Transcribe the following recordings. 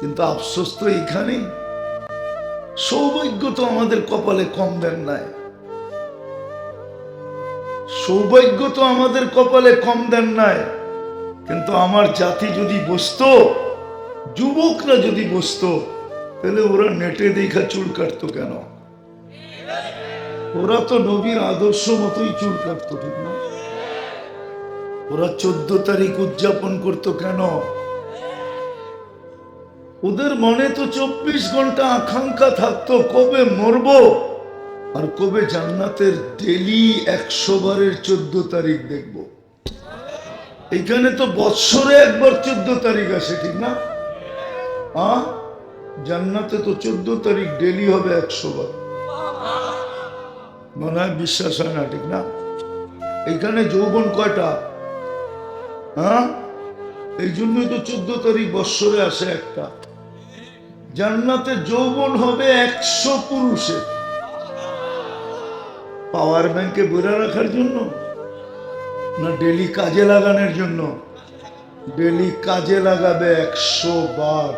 কিন্তু আফসোস তো এইখানে সৌভাগ্য তো আমাদের কপালে কম দেন নাই। সৌভাগ্য তো আমাদের কপালে কম দেন নাই। কিন্তু আমার জাতি যদি বসতো, যুবকরা যদি বসতো, তাহলে ওরা নেটে দেখা চুল কাটতো কেন? ওরা তো নবীর আদর্শ মতোই চুল কাটতো, ঠিক না? ওরা চোদ্দ তারিখ উদযাপন করতো কেন? ওদের মনে তো চব্বিশ ঘণ্টা আকাঙ্ক্ষা থাকতো, কবে মরবো? আর কবে জান্নাতের ডেলি একশো বারের চোদ্দ তারিখ দেখব? এখানে তো বৎসরে একবার চোদ্দ তারিখ আসে, ঠিক না? আ? জান্নাতে তো চোদ্দ তারিখ ডেলি হবে একশো বার। মনে হয় বিশ্বাস হয় না, ঠিক না? এখানে যৌবন কয়টা? হ্যাঁ এই জন্যই তো চোদ্দ তারিখ বৎসরে আসে একটা। জান্নাতে যৌবন হবে একশো পুরুষের পাওয়ার ব্যাংকে বইরা রাখার জন্য? না ডেলি কাজে লাগানোর জন্য? ডেলি কাজে লাগাবে একশো বার।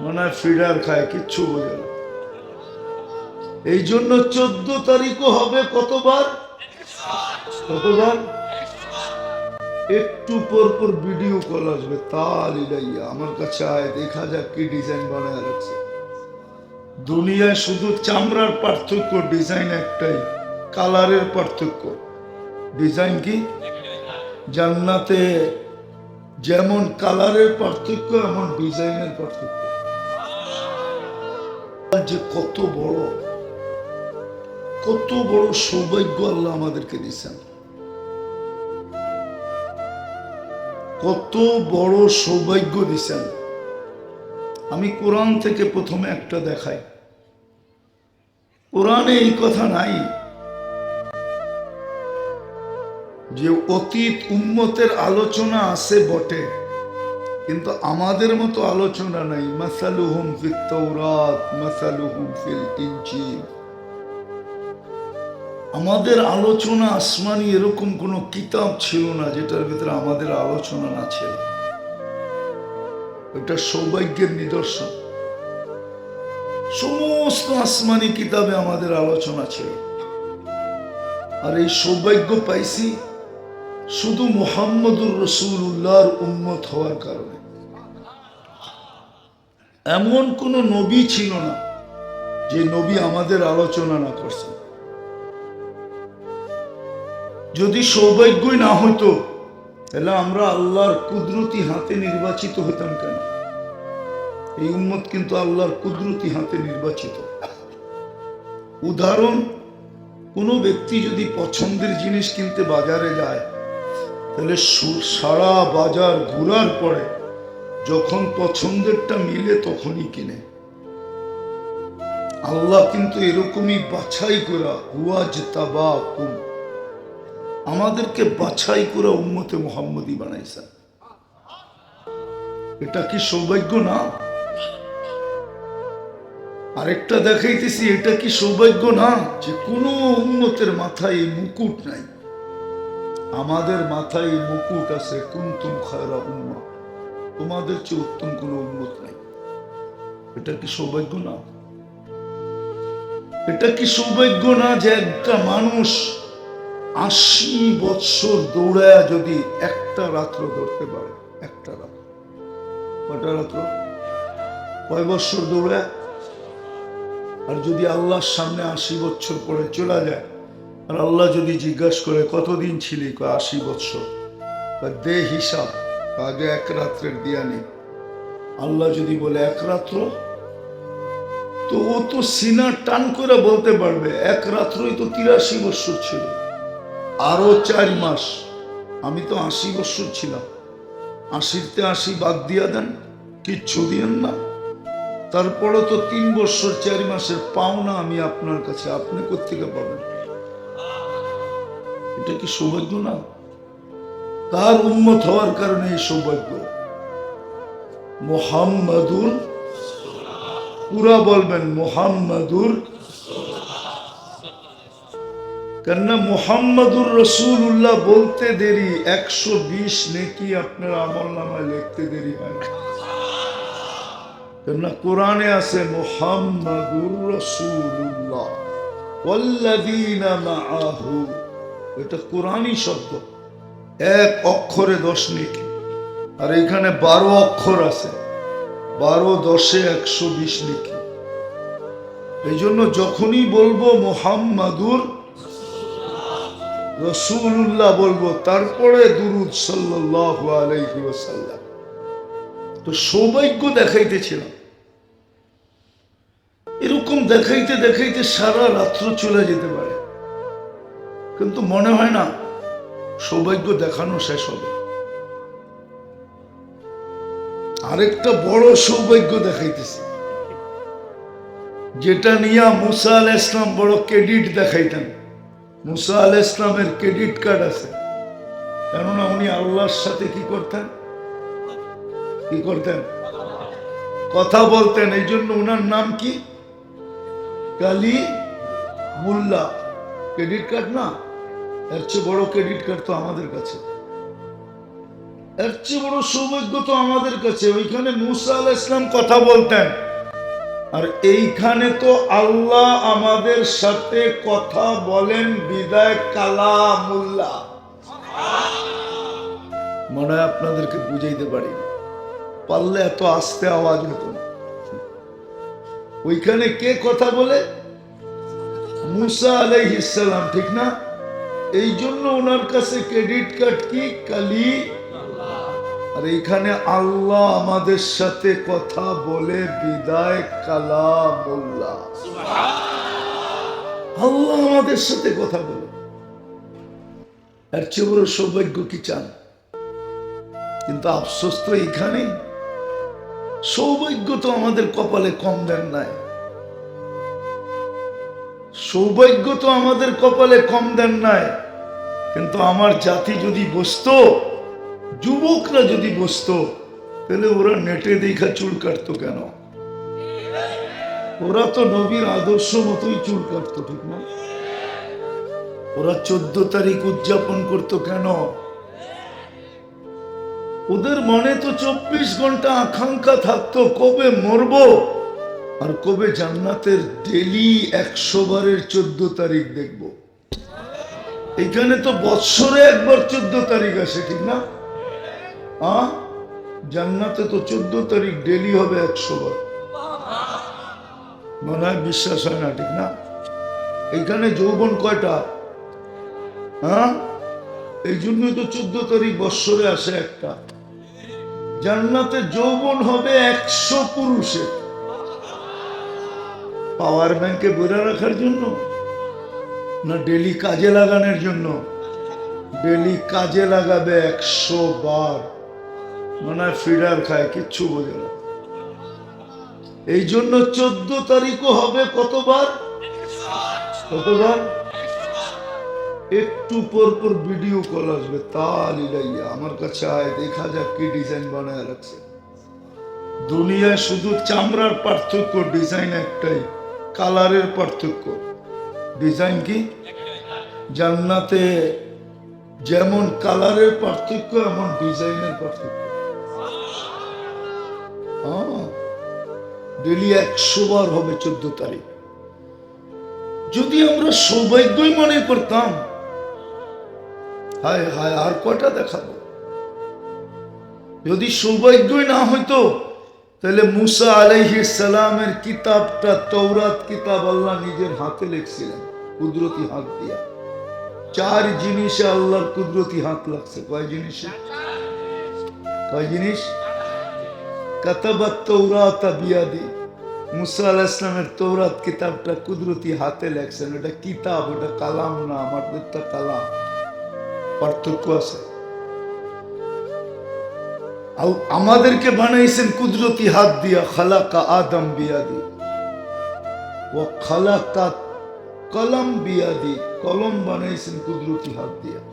মানে ফিডার খায়, কিচ্ছু বোঝে না। এই জন্য চোদ্দ তারিখও হবে কতবার? কতবার? একটু পর পর ভিডিও কল আসবে, তাল ইলাইয়া। আমার কাছে আয়, দেখা যাক কি ডিজাইন বানায় রাখছে। দুনিয়ায় শুধু চামড়ার পার্থক্য ডিজাইন একটাই কালারের পার্থক্য। ডিজাইন কি? জান্নাতে যেমন কালারের পার্থক্য, এমন ডিজাইনের পার্থক্য। যে কত বড় কত বড় সৌভাগ্য আল্লাহ আমাদেরকে দিচ্ছেন কত বড় সৌভাগ্য দিছেন। আমি কোরআন থেকে প্রথমে একটা দেখাই। কোরআনে এই কথা নাই যে অতীত উম্মতের আলোচনা আছে বটে, কিন্তু আমাদের মতো আলোচনা নাই। মাসালুহুম ফিত তৌরাত মাসালুহুম ফিল ইনজিল আমাদের আলোচনা আসমানি এরকম কোনো কিতাব ছিল না যেটার ভিতরে আমাদের আলোচনা না ছিল। ওটা সৌভাগ্যের নিদর্শন। সমস্ত আসমানি কিতাবে আমাদের আলোচনা ছিল। আর এই সৌভাগ্য পাইছি শুধু মোহাম্মদুর রসুল্লাহর উন্মত হওয়ার কারণে। এমন কোন নবী ছিল না যে নবী আমাদের আলোচনা না করছেন। যদি সৌভাগ্যই না হইতো, তাহলে আমরা আল্লাহর কুদরতি হাতে নির্বাচিত হতাম কেন? এই উম্মত কিন্তু আল্লাহর কুদরতি হাতে নির্বাচিত। উদাহরণ, কোনো ব্যক্তি যদি পছন্দের জিনিস কিনতে বাজারে যায়, তাহলে সারা বাজার ঘোরার পরে যখন পছন্দেরটা মিলে তখনই কিনে। আল্লাহ কিন্তু এরকমই বাছাই করা হুয়াজ তাবা কুম আমাদেরকে বাছাই করে উম্মতে মোহাম্মদী বানাইছেন। এটা কি সৌভাগ্য না? আরেকটা দেখাইতেছি, এটা কি সৌভাগ্য না যে কোনো উন্মতের মাথায় মুকুট নাই? আমাদের মাথায় মুকুট আছে, কুন্তুম খায়রা উম্মা। তোমাদের চেয়ে উত্তম কোনো উন্মত নাই। এটা কি সৌভাগ্য না? এটা কি সৌভাগ্য না যে একটা মানুষ আশি বৎসর দৌড়ায় যদি একটা রাত্র ধরতে পারে, একটা রাত কয়টা রাত্র? কয় বৎসর দৌড়ায়? আর যদি আল্লাহর সামনে আশি বছর পরে চলে যায়, আর আল্লাহ যদি জিজ্ঞাসা করে কতদিন ছিলি, কয় আশি বৎসর দে হিসাব আগে এক রাত্রের দিয়া নেই আল্লাহ যদি বলে এক রাত্র, তো ও তো সিনা টান করে বলতে পারবে, এক রাত্রই তো তিরাশি বৎসর ছিল। আরও চার মাস আমি তো আশি বছর ছিলাম। আশিতে আশি বাদ দিয়া দেন, কিচ্ছু দিয়েন না। তারপরে তো তিন বছর, চার মাসের পাওনা আমি আপনার কাছে, আপনি কোথেকে পাবেন? এটা কি সৌভাগ্য না? তার উন্মত হওয়ার কারণে এই সৌভাগ্য। মোহাম্মদুর পুরা বলবেন মোহাম্মদুর কেননা মোহাম্মদুর রসুল্লাহ বলতে দেরি, একশো বিশ নেকি আপনার আমল নামায় লিখতে দেরি হয় না। কেননা কোরআনে আছে মোহাম্মদুর রসুল্লাহ মাআহু। এটা কোরআনই শব্দ। এক অক্ষরে দশ লিখি আর এখানে বারো অক্ষর আছে। বারো দশে একশো বিশ লিখি এই জন্য যখনই বলব মোহাম্মদুর রসুল্লাহ বলব, তারপরে দুরুদ ওয়াসাল্লাম। তো সৌভাগ্য দেখাইতেছিলাম। এরকম দেখাইতে দেখাইতে সারা রাত্র চলে যেতে পারে। কিন্তু মনে হয় না, সৌভাগ্য দেখানো শেষ হবে। আরেকটা বড় সৌভাগ্য দেখাইতেছে। যেটা নিয়ে মুসা আল ইসলাম বড় ক্রেডিট দেখাইতেন। মুসা আল ইসলামের ক্রেডিট কার্ড আছে। কেননা উনি আল্লাহর সাথে কি করতেন? কি করতেন? কথা বলতেন। এই জন্য ওনার নাম কি? কালী মুল্লা। ক্রেডিট কার্ড না? এর চেয়ে বড় ক্রেডিট কার্ড তো আমাদের কাছে। এর চেয়ে বড় সৌভাগ্য তো আমাদের কাছে। ওইখানে মুসা আল ইসলাম কথা বলতেন। আর এইখানে তো আল্লাহ আমাদের সাথে কথা বলেন বিদায় কালামুল্লাহ। মনে হয় আপনাদেরকে বুঝাইতে পারি। পারলে এত আস্তে আওয়াজ হতো ওইখানে কে কথা বলে? মুসা আলাইহিসালাম ঠিক না? এই জন্য ওনার কাছে ক্রেডিট কার্ড কি? কালি আর এইখানে আল্লাহ আমাদের সাথে কথা বলে বিদায়, কালামুল্লাহ। আল্লাহ আমাদের সাথে কথা বলে। এর চেয়ে বড় সৌভাগ্য কি চান? কিন্তু আফসোস তো এইখানেই সৌভাগ্য তো আমাদের কপালে কম দেন নাই। সৌভাগ্য তো আমাদের কপালে কম দেন নাই। কিন্তু আমার জাতি যদি বসতো যুবকরা যদি বসতো, তাহলে ওরা নেটে দেখা চুল কাটতো কেন? ওরা তো নবীর আদর্শ মতোই চুল কাটতো, ঠিক না? ওরা চোদ্দ তারিখ উদযাপন করতো কেন? ওদের মনে তো চব্বিশ ঘণ্টা আকাঙ্ক্ষা থাকতো, কবে মরবো? আর কবে জান্নাতের ডেলি একশো বারের চোদ্দ তারিখ দেখব? এখানে তো বৎসরে একবার চোদ্দ তারিখ আসে, ঠিক না? আ জান্নাতে তো চোদ্দ তারিখ ডেলি হবে একশো বার। মনে হয় বিশ্বাস হয় না, ঠিক না? এখানে যৌবন কয়টা? হ্যাঁ এই জন্যই তো চোদ্দ তারিখ বৎসরে আসে একটা। জান্নাতে যৌবন হবে একশো পুরুষের। পাওয়ার ব্যাংকে বইরা রাখার জন্য? না ডেলি কাজে লাগানোর জন্য? ডেলি কাজে লাগাবে একশো বার। মনে হয় ফিডার খায়, কিচ্ছু বোঝে না। এই জন্য চোদ্দ তারিখও হবে কতবার? কতবার? একটু পর পর ভিডিও কল আসবে, তালি লাইয়া আমার কাছে আয়, দেখা যাক কি ডিজাইন বানায় রাখছে। দুনিয়ায় শুধু চামড়ার পার্থক্য ডিজাইন একটাই। কালারের পার্থক্য। ডিজাইন কি? জান্নাতে যেমন কালারের পার্থক্য, এমন ডিজাইনের পার্থক্য। ডেলি একশো বার হবে চোদ্দ তারিখ। যদি আমরা সৌভাগ্যই মনে করতাম হায় হায় আর কয়টা দেখাবো? যদি সৌভাগ্যই না হইতো তাহলে মুসা আলাইহি সালামের কিতাবটা তৌরাত কিতাব আল্লাহ নিজের হাতে লিখছিলেন কুদরতি হাত দিয়া। চার জিনিসে আল্লাহর কুদরতি হাত লাগছে। কয় জিনিসে। কয় জিনিস? কাতাবাত তৌরাত বিয়াদি মুসা আলাহ ইসলামের তৌরাত কিতাবটা কুদরতি হাতে লেখছেন। এটা কিতাব ওটা কালাম না আমাদেরটা কালাম। পার্থক্য আছে। আমাদেরকে বানাইছেন কুদরতি হাত দিয়া, খালাকা আদম বিয়াদি। ও খালাকা কলম বিয়াদি, কলম বানাইছেন কুদরতি হাত দিয়া।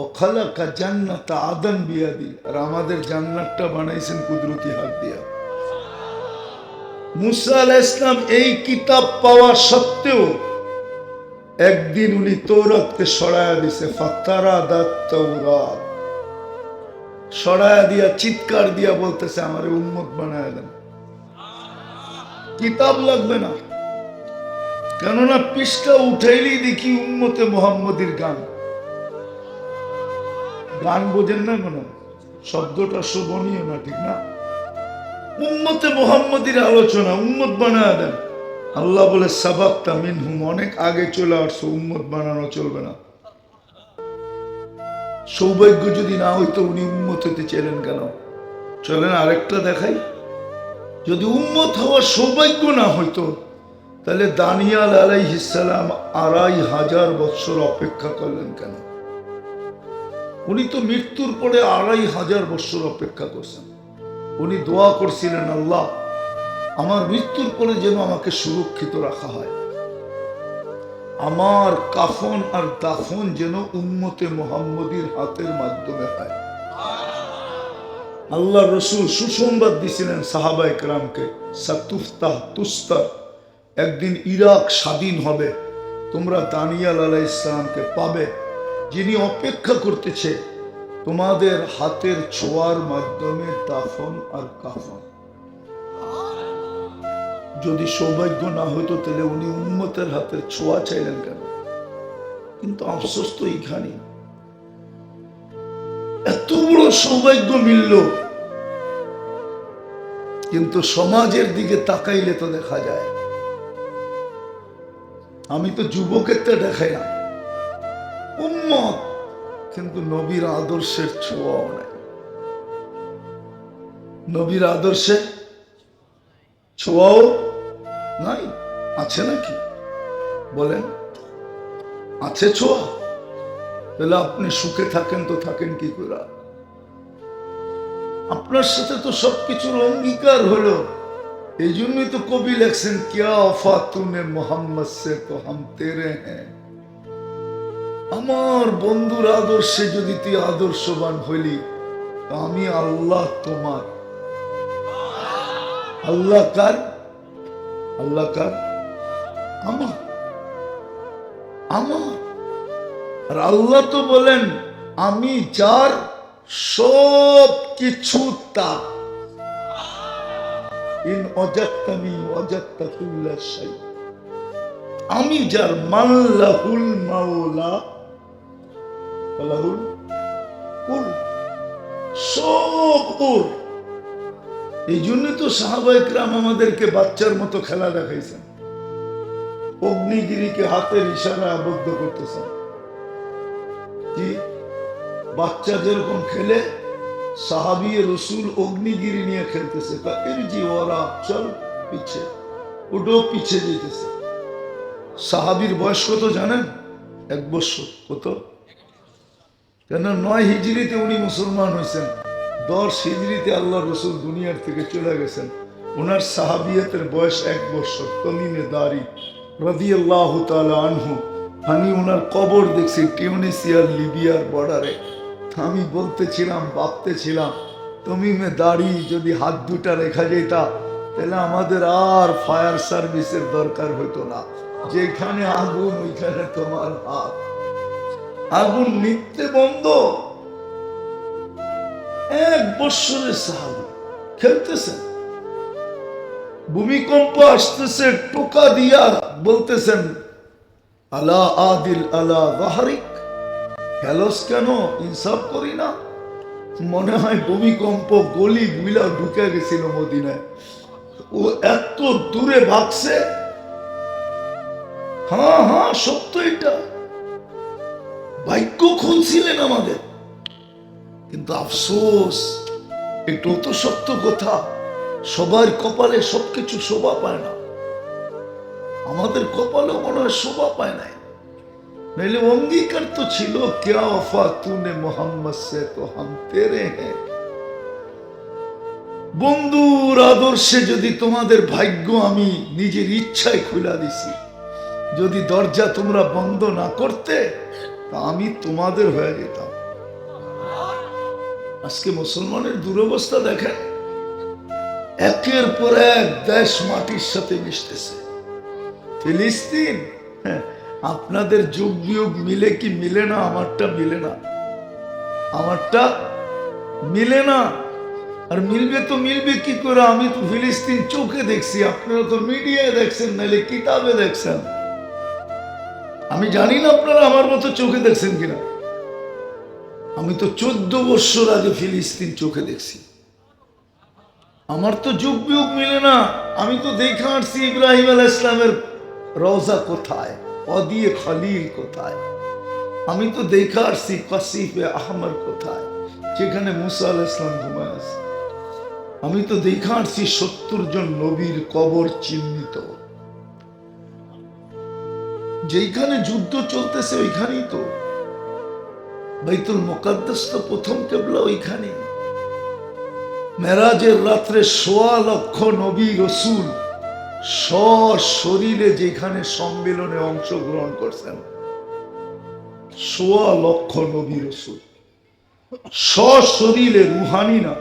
ও খালাকা আর আমাদের জান্নাতটা বানাইছেন কুদরতি হাত দিয়া। মুসা ইসলাম এই কিতাব পাওয়া সত্ত্বেও একদিন উনি তৌরাতকে সরায়া দিছে তৌরাত সরায়া দিয়া, চিৎকার দিয়া বলতেছে, আমার উন্মত বানায় দেন। কিতাব লাগবে না। কেননা পৃষ্ঠা উঠাইলেই দেখি উন্মতে মোহাম্মদীর গান। গান বোঝেন না কেন? শব্দটা শোভনীয় না, ঠিক না? উম্মতে মোহাম্মদীর আলোচনা, উম্মত বানায় দেন। আল্লাহ বলে, সাবাক্তা মিনহুম, অনেক আগে চলে আসছো, উম্মত বানানো চলবে না। সৌভাগ্য যদি না হইতো, উনি উম্মত হইতে চেলেন কেন? চলেন আরেকটা দেখাই। যদি উম্মত হওয়ার সৌভাগ্য না হইতো, তাহলে দানিয়াল আলাইহিসালাম আড়াই হাজার বছর অপেক্ষা করলেন কেন? উনি তো মৃত্যুর পরে আড়াই হাজার বছর অপেক্ষা করছেন। উনি দোয়া করছিলেন, আল্লাহ, আমার মৃত্যুর পরে যেন আমাকে সুরক্ষিত রাখা হয়। আমার কাফন আর দাফন যেন উম্মতে মোহাম্মদীর হাতের মাধ্যমে হয়। আল্লাহ রসুল সুসংবাদ দিছিলেন সাহাবা একরামকে সাতুফতাহ তুস্তার, একদিন ইরাক স্বাধীন হবে, তোমরা দানিয়াল আলাহ ইসলামকে পাবে যিনি অপেক্ষা করতেছে, তোমাদের হাতের ছোঁয়ার মাধ্যমে দাফন আর কাফন। যদি সৌভাগ্য না হতো তাহলে উনি উন্মতের হাতের ছোঁয়া চাইলেন কেন? কিন্তু আফসোস তো এইখানে এত বড় সৌভাগ্য মিলল। কিন্তু সমাজের দিকে তাকাইলে তো দেখা যায়। আমি তো যুবকেরটা দেখাই না উম্মত, কিন্তু নবীর আদর্শের ছোঁয়াও নাই। নবীর আদর্শে ছোঁয়াও নাই? আছে নাকি? বলেন, আছে ছোঁয়া? তাহলে আপনি সুখে থাকেন তো থাকেন কি করে? আপনার সাথে তো সবকিছুর অঙ্গীকার হলো। এই জন্যই তো কবি লেখছেন, কিয়া অফা তুনে মোহাম্মদ সে তো হাম তেরে হ্যাঁ। আমার বন্ধুর আদর্শে যদি তুই আদর্শবান হইলি আমি আল্লাহ তোমার। আল্লাহ কার? আল্লাহ কার? আমার। আমার। আর আল্লাহ তো বলেন, আমি যার সব কিছু তার। ইন অজাত্তানি অজাত্তা আমি যার মাল্লাহুল মাওলা। লাহুল কুল সব ওর এই জন্য তো সাহাবাইকরাম আমাদেরকে বাচ্চার মতো খেলা দেখাইছেন। অগ্নিগিরিকে হাতের ইশারা আবদ্ধ করতেছেন। কি? বাচ্চা যেরকম খেলে, সাহাবি রসুল অগ্নিগিরি নিয়ে খেলতেছে। তা এর জি চল, পিছে। ওটাও পিছে যেতেছে। সাহাবির বয়স কত জানেন? এক বছর। কত? কেন নয় হিজড়িতে উনি মুসলমান হয়েছেন, দশ হিজড়িতে আল্লাহ রসুল দুনিয়ার থেকে চলে গেছেন। ওনার সাহাবিয়তের বয়স এক বছর, তমিমে দাঁড়ি রদি আল্লাহ আনহু। আমি ওনার কবর দেখছি টিউনিসিয়ার লিবিয়ার বর্ডারে। আমি বলতেছিলাম, ভাবতেছিলাম, তমিমে দাঁড়ি যদি হাত দুটা রেখা যেতা, তাহলে আমাদের আর ফায়ার সার্ভিসের দরকার হতো না। যেখানে আগুন, ওইখানে তোমার হাত। আগুন নিত্যে বন্ধ। এক বৎসরের সাহাবি খেলতেছেন ভূমিকম্প আসতেছে, টোকা দিয়া বলতেছেন, আলা আদিল আলা বাহারিক হেলস কেন? ইনসাফ করি না? মনে হয় ভূমিকম্প গলি গুলা ঢুকে গেছিল মদিনায়। ও এত দূরে ভাগছে। হ্যাঁ হ্যাঁ সত্য এটা। ভাগ্য খুলছিলেন আমাদের। কিন্তু আফসোস এটাও তো সত্য কথা সবার কপালে সবকিছু শোভা পায় না। আমাদের কপালেও মনে হয় শোভা পায় নাই। নইলে অঙ্গীকার তো ছিল, ক্যা অফা তুনে মোহাম্মদ সে তো হাম তেরে হ্যাঁ বন্ধুর আদর্শে যদি তোমাদের ভাগ্য আমি নিজের ইচ্ছায় খুলা দিছি, যদি দরজা তোমরা বন্ধ না করতে তা আমি তোমাদের হয়ে যেতাম। আজকে মুসলমানের দুরবস্থা দেখেন একের পর এক দেশ মাটির সাথে মিশতেছে। ফিলিস্তিন হ্যাঁ, আপনাদের যোগ বিয়োগ মিলে কি মিলে না? আমারটা মিলে না। আমারটা মিলে না। আর মিলবে তো মিলবে কি করে? আমি তো ফিলিস্তিন চোখে দেখছি আপনারা তো মিডিয়ায় দেখছেন নাহলে কিতাবে দেখছেন। আমি জানি না আপনারা আমার মতো চোখে দেখছেন কিনা। আমি তো চোদ্দ বছর আগে ফিলিস্তিন চোখে দেখছি। আমার তো যুগ বিয়োগ মিলে না। আমি তো দেখে আসছি ইব্রাহিম আল ইসলামের রওজা কোথায় অদিয়ে খালিল কোথায়। আমি তো দেখে আসছি কাসিফে আহমর কোথায়, যেখানে মুসা আল ইসলাম ঘুমায় আছে। আমি তো দেখে আসছি সত্তর জন নবীর কবর চিহ্নিত। যেইখানে যুদ্ধ চলতেছে ওইখানেই তো। বাইতুল মোকাদ্দাস তো প্রথম কেবলা ওইখানে মেরাজের রাত্রে সোয়া লক্ষ নবী রসুল শরীরে যেখানে সম্মেলনে অংশগ্রহণ করছেন, সোয়া লক্ষ নবী রসুল। শরীরে রুহানি না।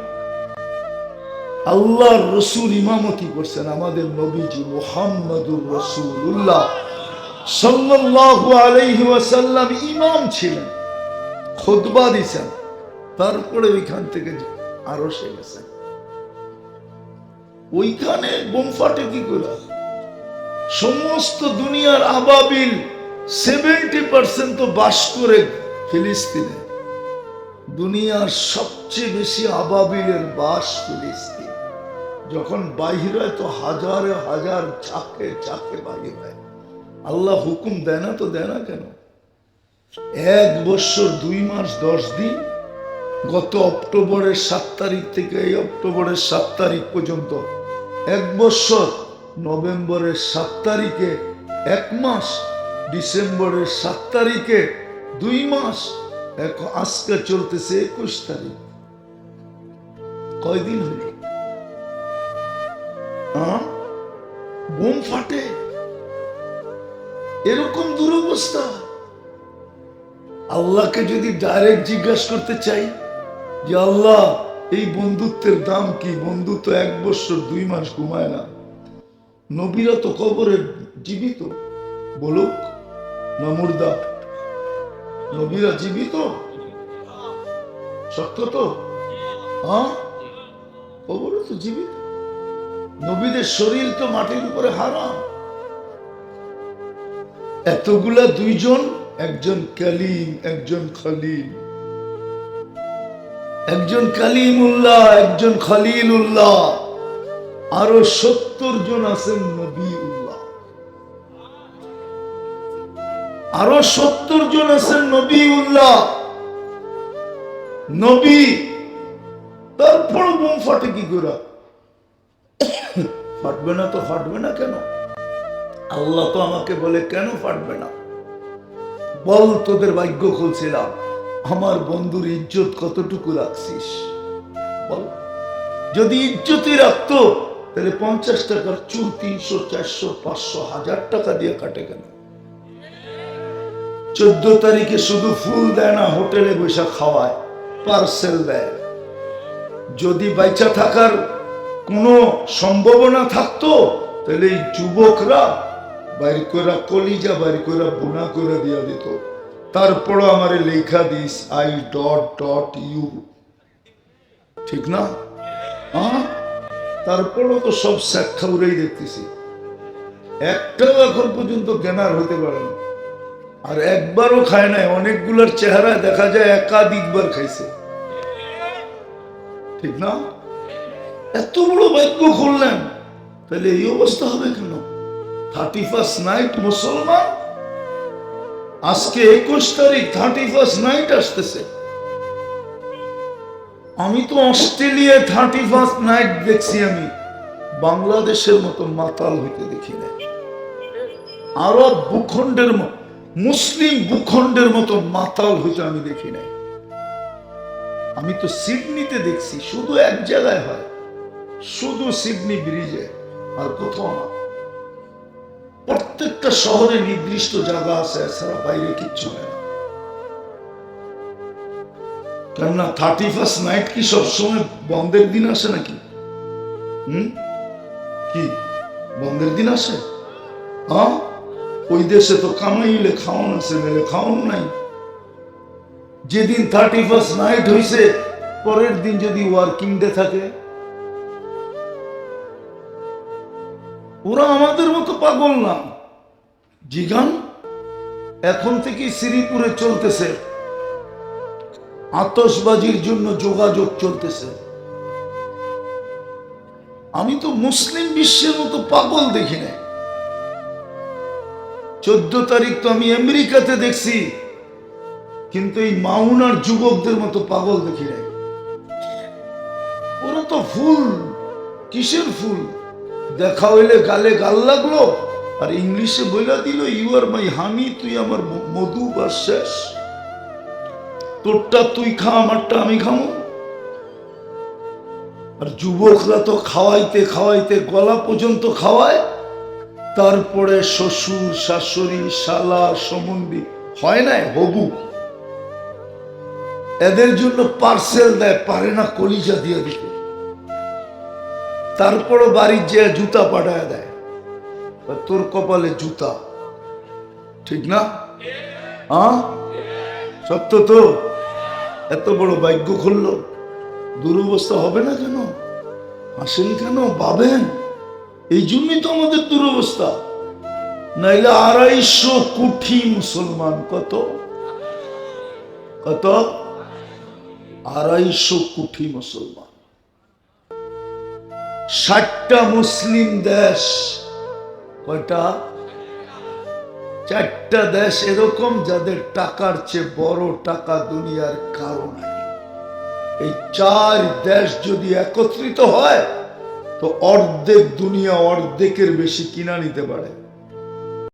আল্লাহর রসুল ইমামতি করছেন আমাদের নবীজি মোহাম্মদুর রসুল্লাহ সাল্লাল্লাহু ওয়াসাল্লাম ইমাম ছিলেন। তারপরে ওইখান থেকে আরও সে গেছেন। ওইখানে কি করে সমস্ত দুনিয়ার আবাবিল সেভেন্টি পার্সেন্ট তো বাস করে ফিলিস্তিনে। দুনিয়ার সবচেয়ে বেশি আবাবিলের বাস ফিলিস্তিন। যখন বাহির হয় তো হাজারে হাজার চাকে চাকে বাহির হয়। আল্লাহ হুকুম দেয় না তো দেয় না কেন? এক বছর, দুই মাস, দশ দিন, গত অক্টোবরের সাত তারিখ থেকে এই অক্টোবরের সাত তারিখ পর্যন্ত এক বছর, নভেম্বরের সাত তারিখে এক মাস, ডিসেম্বরের সাত তারিখে দুই মাস এখন আজকে চলতেছে একুশ তারিখ। কয়দিন আহ? বোম ফাটে? এরকম দুরবস্থা। আল্লাহকে যদি ডাইরেক্ট জিজ্ঞাসা করতে চাই, যে আল্লাহ, এই বন্ধুত্বের দাম কি? বন্ধুত্ব এক বছর দুই মাস ঘুমায় না। নবীরা তো কবরে জীবিত। বলুক না মুর্দা? নবীরা জীবিত? সত্য তো? হ্যাঁ? কবরে তো জীবিত। নবীদের শরীর তো মাটির উপরে হারাম। এতগুলা দুইজন, একজন কালিম, একজন খলিল। একজন কালিমুল্লাহ, একজন খলিলুল্লাহ। আরও সত্তর জন আছেন নবী উল্লাহ আরও সত্তর জন আছেন নবী উল্লাহ নবী তারপর বোম ফাটে কি করে? ফাটবে না তো, ফাটবে না কেন? আল্লাহ তো আমাকে বলে, কেন ফাটবে না? বল, তোদের ভাগ্য খুলছিলাম। আমার বন্ধুর ইজ্জত কতটুকু রাখছিস? বল। যদি ইজ্জতই রাখতো, তাহলে পঞ্চাশ টাকার চুল তিনশো, চারশো, পাঁচশো, হাজার টাকা দিয়ে কাটে কেন? চোদ্দ তারিখে শুধু ফুল দেয় না, হোটেলে বসে খাওয়ায়, পার্সেল দেয়। যদি বাইচা থাকার কোনো সম্ভাবনা থাকতো, তাহলে এই যুবকরা বাইর করে কলিজা বাইর করে বুনা করে দিয়া দিত। তারপরও আমারে লেখা দিস, আই ডট ডট ইউ। ঠিক না? হ্যাঁ তারপরও তো সব ব্যাখ্যা উড়েই দেখতেছি। একটাও এখন পর্যন্ত জ্ঞানার হতে পারে না। আর একবারও খায় নাই, অনেকগুলোর চেহারায় দেখা যায় একাধিকবার খাইছে। ঠিক না? এত বড় বাক্য খুললেন, তাহলে এই অবস্থা হবে কেন? থার্টি ফার্স্ট নাইট মুসলমান? আজকে একুশ তারিখ থার্টি ফার্স্ট নাইট আসতেছে। আমি তো অস্ট্রেলিয়ায় থার্টি ফার্স্ট নাইট দেখছি আমি। বাংলাদেশের মতো মাতাল হইতে দেখি না আরব ভূখণ্ডের মুসলিম ভূখণ্ডের মতো মাতাল হইতে আমি দেখি নাই। আমি তো সিডনিতে দেখছি, শুধু এক জায়গায় হয়। শুধু সিডনি ব্রিজে, আর কোথাও না। প্রত্যেকটা শহরে নির্দিষ্ট জায়গা আছে, এছাড়া বাইরে কিচ্ছু হয় না কেননা থার্টি ফার্স্ট নাইট কি সবসময় বন্ধের দিন আসে নাকি? হুম? কি? বন্ধের দিন আসে? ওই দেশে তো কামাইলে খাওয়ান আছে, মেলে খাওয়ান নাই। যেদিন থার্টি ফার্স্ট নাইট হইছে, পরের দিন যদি ওয়ার্কিং ডে থাকে, ওরা আমাদের পাগল না। জিগান, এখন থেকে শ্রীপুরে চলতেছে। আতসবাজির জন্য যোগাযোগ চলতেছে। আমি তো মুসলিম বিশ্বের মতো পাগল দেখি না চোদ্দ তারিখ তো আমি আমেরিকাতে দেখছি, কিন্তু এই মাউনার যুবকদের মতো পাগল দেখি নাই। ওরা তো ফুল, কিসের ফুল? দেখা হইলে গালে গাল লাগল। আর ইংলিশে বইলা দিল ইউ আর মাই হানি তুই আমার মধু বা শেষ। তোরটা তুই খা, আমারটা আমি খামো। আর যুবকরা তো খাওয়াইতে খাওয়াইতে গলা পর্যন্ত খাওয়ায়। তারপরে শ্বশুর, শাশুড়ি, শালা সম্বন্ধী হয় নাই, হবু। এদের জন্য পার্সেল দেয়, পারে না, কলিজা দিয়ে দিতে। তারপরও বাড়ির যে জুতা পাঠায় দেয় তোর কপালে জুতা। ঠিক না? হ্যাঁ সত্য তো? এত বড় ভাগ্য খুললো। দুরবস্থা হবে না কেন? হাসেন কেন? পাবেন? এই জন্যই তো আমাদের দুরবস্থা। নাইলে আড়াইশো কোটি মুসলমান কত? কত? আড়াইশো কোটি মুসলমান। ষাটটা মুসলিম দেশ। কয়টা? চারটা দেশ এরকম যাদের টাকার চেয়ে বড় টাকা দুনিয়ার কারণ এই চার দেশ যদি একত্রিত হয়, তো অর্ধেক দুনিয়া অর্ধেকের বেশি কিনা নিতে পারে।